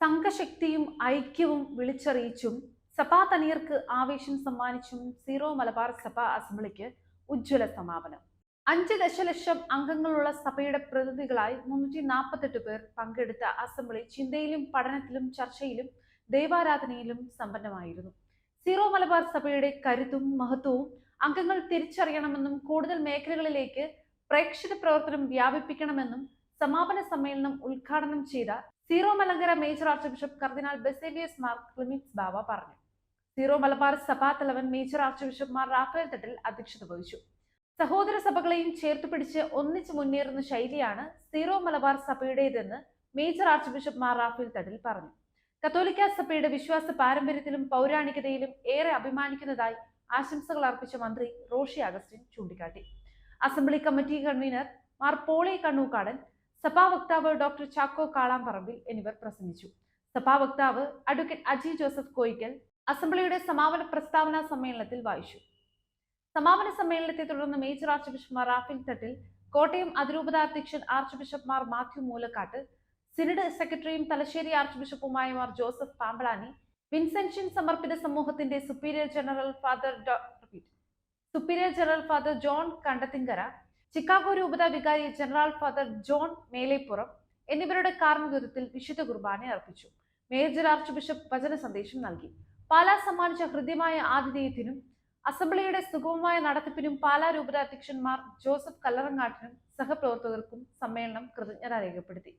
സംഘശക്തിയും ഐക്യവും വിളിച്ചറിയിച്ചും സഭാ തനിയർക്ക് ആവേശം സമ്മാനിച്ചും സീറോ മലബാർ സഭ അസംബ്ലിക്ക് ഉജ്ജ്വല സമാപനം. അഞ്ച് ദശലക്ഷം അംഗങ്ങളുള്ള സഭയുടെ പ്രതിനിധികളായി മുന്നൂറ്റി നാൽപ്പത്തെട്ട് പേർ പങ്കെടുത്ത അസംബ്ലി ചിന്തയിലും പഠനത്തിലും ചർച്ചയിലും ദൈവാരാധനയിലും സമ്പന്നമായിരുന്നു. സീറോ മലബാർ സഭയുടെ കരുത്തും മഹത്വവും അംഗങ്ങൾ തിരിച്ചറിയണമെന്നും കൂടുതൽ മേഖലകളിലേക്ക് പ്രേക്ഷിത പ്രവർത്തനം വ്യാപിപ്പിക്കണമെന്നും സമാപന സമ്മേളനം ഉദ്ഘാടനം ചെയ്ത Syro Malankara major archbishop cardinal Baselios Mar Cleemis Bava പറഞ്ഞു. സീറോ മലബാർ സഭാ തലവൻ major archbishop Mar Rafale Thattil അധ്യക്ഷത വഹിച്ചു. സഹോദര സഭകളെയും ചേർത്ത് പിടിച്ച് ഒന്നിച്ചു മുന്നേറുന്ന ശൈലിയാണ് സീറോ മലബാർ സഭയുടേതെന്ന് major archbishop Mar Rafale Thattil പറഞ്ഞു. കത്തോലിക്ക സഭയുടെ വിശ്വാസ പാരമ്പര്യത്തിലും പൗരാണികതയിലും ഏറെ അഭിമാനിക്കുന്നതായി ആശംസകൾ അർപ്പിച്ച മന്ത്രി റോഷി അഗസ്റ്റിൻ ചൂണ്ടിക്കാട്ടി. Assembly committee convener Mar Poly Kannookadan സഭാ വക്താവ് ഡോക്ടർ ചാക്കോ കാളാംപറമ്പിൽ എന്നിവർ പ്രസംഗിച്ചു. സഭാ വക്താവ് അഡ്വക്കേറ്റ് അജി ജോസഫ് കോയിക്കൽ അസംബ്ലിയുടെ സമാപന പ്രസ്താവന സമ്മേളനത്തിൽ വായിച്ചു. സമാപന സമ്മേളനത്തെ തുടർന്ന് മേജർ ആർച്ച് ബിഷപ്പ്മാർ റാഫിൽ തട്ടിൽ കോട്ടയം അതിരൂപത അധ്യക്ഷൻ ആർച്ച് ബിഷപ്പ്മാർ മാത്യു മൂലക്കാട്ട് സിനഡ് സെക്രട്ടറിയും തലശ്ശേരി ആർച്ച് ബിഷപ്പുമായ മാർ ജോസഫ് പാമ്പളാനി വിൻസെൻഷ്യൻ സമർപ്പിത സമൂഹത്തിന്റെ superior general father superior general father John Kandathinkara Chicago രൂപത വികാരി ജനറൽ ഫാദർ ജോൺ മേലേപ്പുറം എന്നിവരുടെ കാർമ്മികത്വത്തിൽ വിശുദ്ധ കുർബാന അർപ്പിച്ചു. മേജർ ആർച്ച് ബിഷപ്പ് വചന സന്ദേശം നൽകി. പാലാ സമ്മാനിച്ച ഹൃദ്യമായ ആതിഥേയത്തിനും അസംബ്ലിയുടെ സുഗമമായ നടത്തിപ്പിനും പാലാ രൂപത അധ്യക്ഷന്മാർ ജോസഫ് കല്ലറങ്ങാട്ടിനും സഹപ്രവർത്തകർക്കും സമ്മേളനം കൃതജ്ഞത രേഖപ്പെടുത്തി.